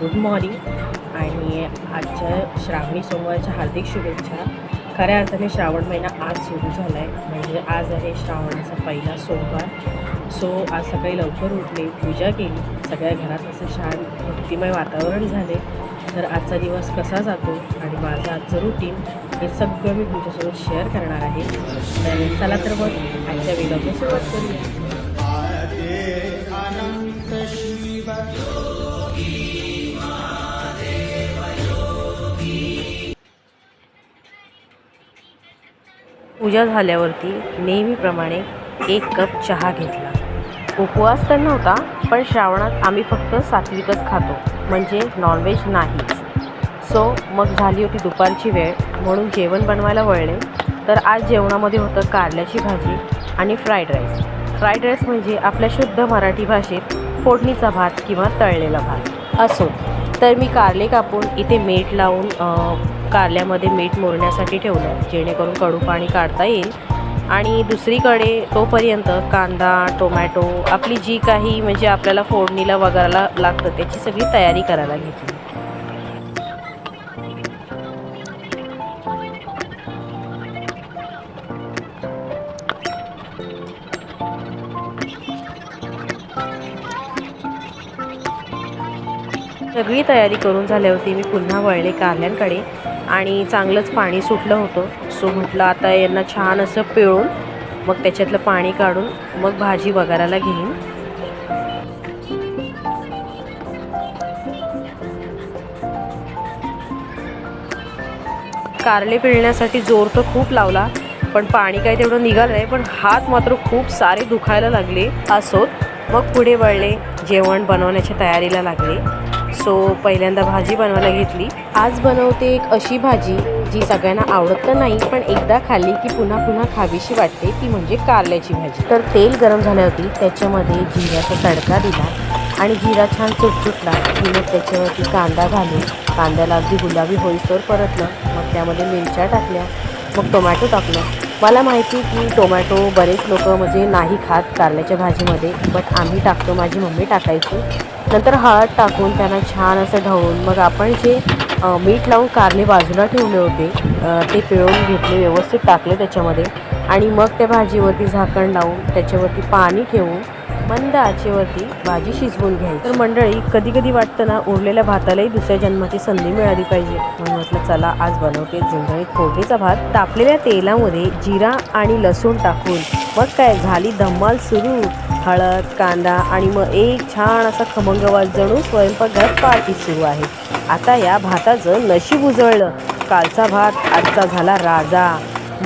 Good morning. आणि आजच्या श्रावणी सोमवारच्या हार्दिक शुभेच्छा. खऱ्या अर्थाने श्रावण महिना आज सुरू झाला आहे म्हणजे आज आहे श्रावणाचा पहिला सोमवार. सो आज सकाळी लवकर उठले पूजा केली. सगळ्या घरात असं छान भक्तिमय वातावरण झाले. तर आजचा दिवस कसा जातो आणि माझं आजचं रुटीन हे सगळं मी तुमच्यासोबत शेअर करणार आहे. तर चला तर मग आजच्या वेगाची सुरुवात करूया. पूजा झाल्यावरती नेहमीप्रमाणे एक कप चहा घेतला. उपवास तर नव्हता पण श्रावणात आम्ही फक्त सात्विकच खातो म्हणजे नॉनव्हेज नाहीच. सो मग झाली होती दुपारची वेळ म्हणून जेवण बनवायला वळले. तर आज जेवणामध्ये होतं कारल्याची भाजी आणि फ्राईड राईस फ्राईड राईस म्हणजे आपल्या शुद्ध मराठी भाषेत फोडणीचा भात किंवा तळलेला भात. असो तर मी कारले कापून इथे मीठ लावून कारल्यामध्ये मीठ मोरण्यासाठी ठेवलं जेणेकरून कडू पाणी काढता येईल. आणि दुसरीकडे तोपर्यंत कांदा टोमॅटो आपली जी काही म्हणजे आपल्याला फोडणीला वगैरेला लागतं त्याची सगळी तयारी करायला घेतली. सगळी तयारी करून झाल्यावरती मी पुन्हा वळले कारल्यांकडे आणि चांगलंच पाणी सुटलं होतं. सो म्हटलं आता यांना छान असं पिळून मग त्याच्यातलं पाणी काढून मग भाजी वगैरेला घेईन. कारले पिळण्यासाठी जोर तर खूप लावला पण पाणी काही तेवढं निघालं नाही पण हात मात्र खूप सारे दुखायला लागले. असोत मग पुढे वळले जेवण बनवण्याच्या तयारीला लागले. सो पहिल्यांदा भाजी बनवायला घेतली. आज बनवते एक अशी भाजी जी सगळ्यांना आवडत तर नाही पण एकदा खाल्ली की पुन्हा पुन्हा खावीशी वाटते. ती म्हणजे कारल्याची भाजी. तर तेल गरम झाल्यावरती त्याच्यामध्ये जिऱ्याचा तडका दिला आणि जिरा छान चुटचुटला. की मग त्याच्यावरती कांदा घालून कांद्याला अगदी गुलाबी होईस्तोवर परतलं. मग त्यामध्ये मिरच्या टाकल्या मग टोमॅटो टाकलं. मला माहिती की टोमॅटो बरेच लोक म्हणजे नाही खात कारल्याच्या भाजीमध्ये बट आम्ही टाकतो माझी मम्मी टाकायची. नंतर हळद टाकून त्यांना छान असं ढवळून मग आपण जे मीठ लावून कारले बाजूला ठेवले होते ते पिळून घेतले व्यवस्थित टाकले त्याच्यामध्ये. आणि मग त्या भाजीवरती झाकण लावून त्याच्यावरती पाणी ठेवून मंद आचेवरती भाजी शिजवून घ्यायची. तर मंडळी कधी कधी वाटतं ना उरलेल्या भातालाही दुसऱ्या जन्माची संधी मिळाली पाहिजे. म्हणून म्हटलं चला आज बनवते झुंझणीत फोडणीचा भात. तापलेल्या तेलामध्ये जिरा आणि लसूण टाकून मग काय झाली धम्माल सुरू. हळद कांदा आणि मग एक छान असा खमंगवास जणू स्वयंपाकघरात पार्टी सुरू आहे. आता या भाताचं नशीब उजळलं. कालचा भात आजचा झाला राजा.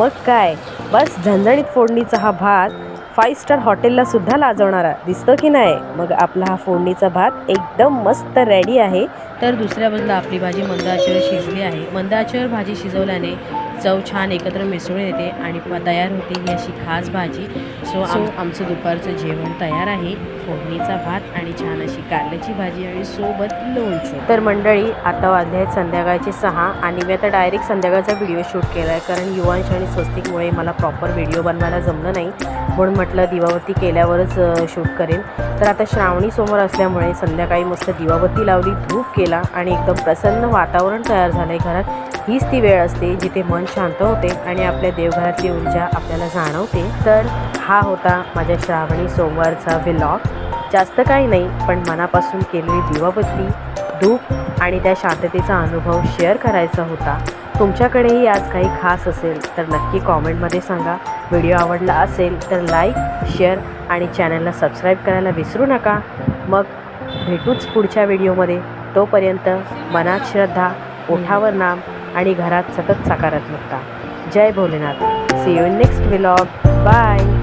मग काय बस झणझणीत फोडणीचा हा भात फाईव्ह स्टार हॉटेलला सुद्धा लाजवणारा. दिसतो की नाही? मग आपला हा फोडणीचा भात एकदम मस्त रेडी आहे. तर दुसऱ्या बाजूला आपली भाजी मंद आचेवर शिजली आहे. मंद आचेवर भाजी शिजवल्याने चव छान एकत्र मिसळून येते आणि तयार होते ही अशी खास भाजी. सो आम आमचं दुपारचं जेवण तयार आहे. फोडणीचा भात आणि छान अशी कारल्याची भाजी आणि सोबत लोणचं. तर मंडळी आता वाजले आहेत संध्याकाळचे सहा आणि मी आता डायरेक्ट संध्याकाळचा व्हिडिओ शूट केला आहे कारण युवांश आणि स्वस्तिकमुळे मला प्रॉपर व्हिडिओ बनवायला जमलं नाही. म्हणून म्हटलं दिवाबत्ती केल्यावरच शूट करेन. तर आता श्रावणी समोर असल्यामुळे संध्याकाळी मस्त दिवाबत्ती लावली धूप केला आणि एकदम प्रसन्न वातावरण तयार झालं आहे घरात. हीच ती वेळ असते जिथे मन शांत होते आणि आपल्या देवघरातली ऊर्जा आपल्याला जाणवते. तर हा होता माझ्या श्रावणी सोमवारचा व्लॉग जास्त काही नाही पण मनापासून केलेली दिवाबत्ती धूप आणि त्या शांततेचा अनुभव शेअर करायचा होता. तुमच्याकडेही आज काही खास असेल तर नक्की कॉमेंटमध्ये सांगा. व्हिडिओ आवडला असेल तर लाईक शेअर आणि चॅनलला सबस्क्राईब करायला विसरू नका. मग भेटूच पुढच्या व्हिडिओमध्ये तोपर्यंत मनात श्रद्धा ओठावर नाम. आणि घरात सतत सकारात्मकता. जय Bholenath. See you next vlog bye